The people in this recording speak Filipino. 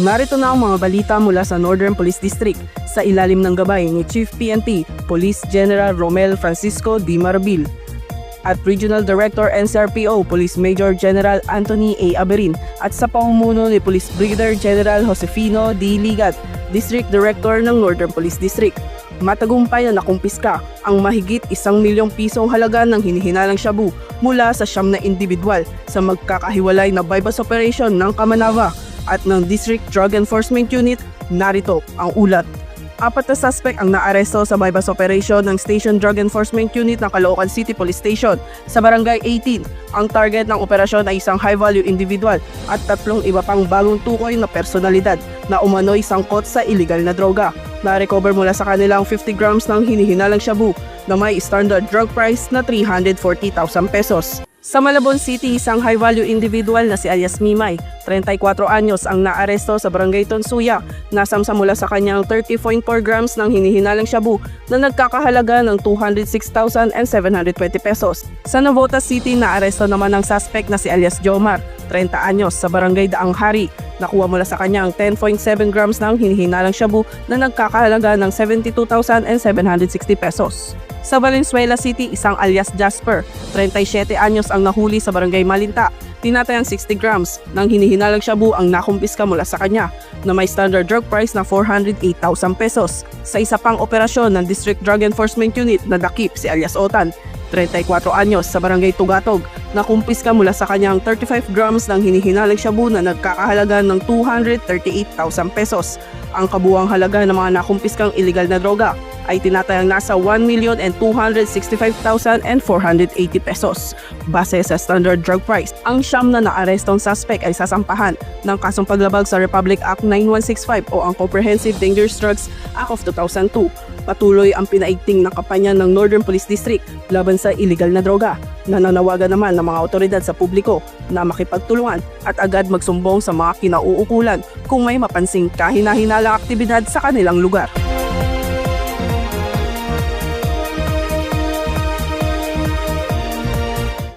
Narito na ang mga balita mula sa Northern Police District sa ilalim ng gabay ni Chief PNP Police General Romel Francisco Di Marbil at Regional Director NCRPO Police Major General Anthony A. Aberin at sa pamumuno ni Police Brigadier General Josefino D. Ligat, District Director ng Northern Police District. Matagumpay na nakumpiska ang mahigit isang milyong pisong halaga ng hinihinalang shabu mula sa siyam na individual sa magkakahiwalay na bypass operation ng Kamanava at ng District Drug Enforcement Unit, narito ang ulat. Apat na suspect ang naaresto sa bypass operation ng Station Drug Enforcement Unit ng Caloocan City Police Station sa Barangay 18. Ang target ng operasyon ay isang high-value individual at tatlong iba pang bagong tukoy na personalidad na umano'y sangkot sa illegal na droga. Na-recover mula sa kanilang 50 grams ng hinihinalang shabu na may standard drug price na 340,000 pesos. Sa Malabon City, isang high-value individual na si alias Mimay, 34 anyos ang naaresto sa Barangay Tonsuya, nasamsa mula sa kanyang 30.4 grams ng hinihinalang shabu na nagkakahalaga ng 206,720 pesos. Sa Navotas City, naaresto naman ang suspect na si alias Jomar, 30 anyos sa Barangay Daang Hari. Nakuha mula sa kanyang 10.7 grams ng hinihinalang shabu na nagkakahalaga ng 72,760 pesos. Sa Valenzuela City, isang alias Jasper, 37 anyos ang nahuli sa barangay Malinta. Tinatayang 60 grams ng hinihinalang shabu ang nakumpiska mula sa kanya na may standard drug price na 408,000 pesos. Sa isa pang operasyon ng District Drug Enforcement Unit na dakip si alias Otan, 34 anyos sa barangay Tugatog, nakumpiska mula sa kanyang 35 grams ng hinihinalang shabu na nagkakahalaga ng 238,000 pesos. Ang kabuwang halaga ng mga nakumpiskang illegal na droga ay tinatayang nasa 1,265,480 pesos. Base sa standard drug price, ang siyam na naarestong suspect ay sasampahan ng kasong paglabag sa Republic Act 9165 o ang Comprehensive Dangerous Drugs Act of 2002. Patuloy ang pinaigting na kampanya ng Northern Police District laban sa illegal na droga. Nananawagan naman ng mga otoridad sa publiko na makipagtulungan at agad magsumbong sa mga kinauukulan kung may mapansing kahina-hinalang aktibidad sa kanilang lugar.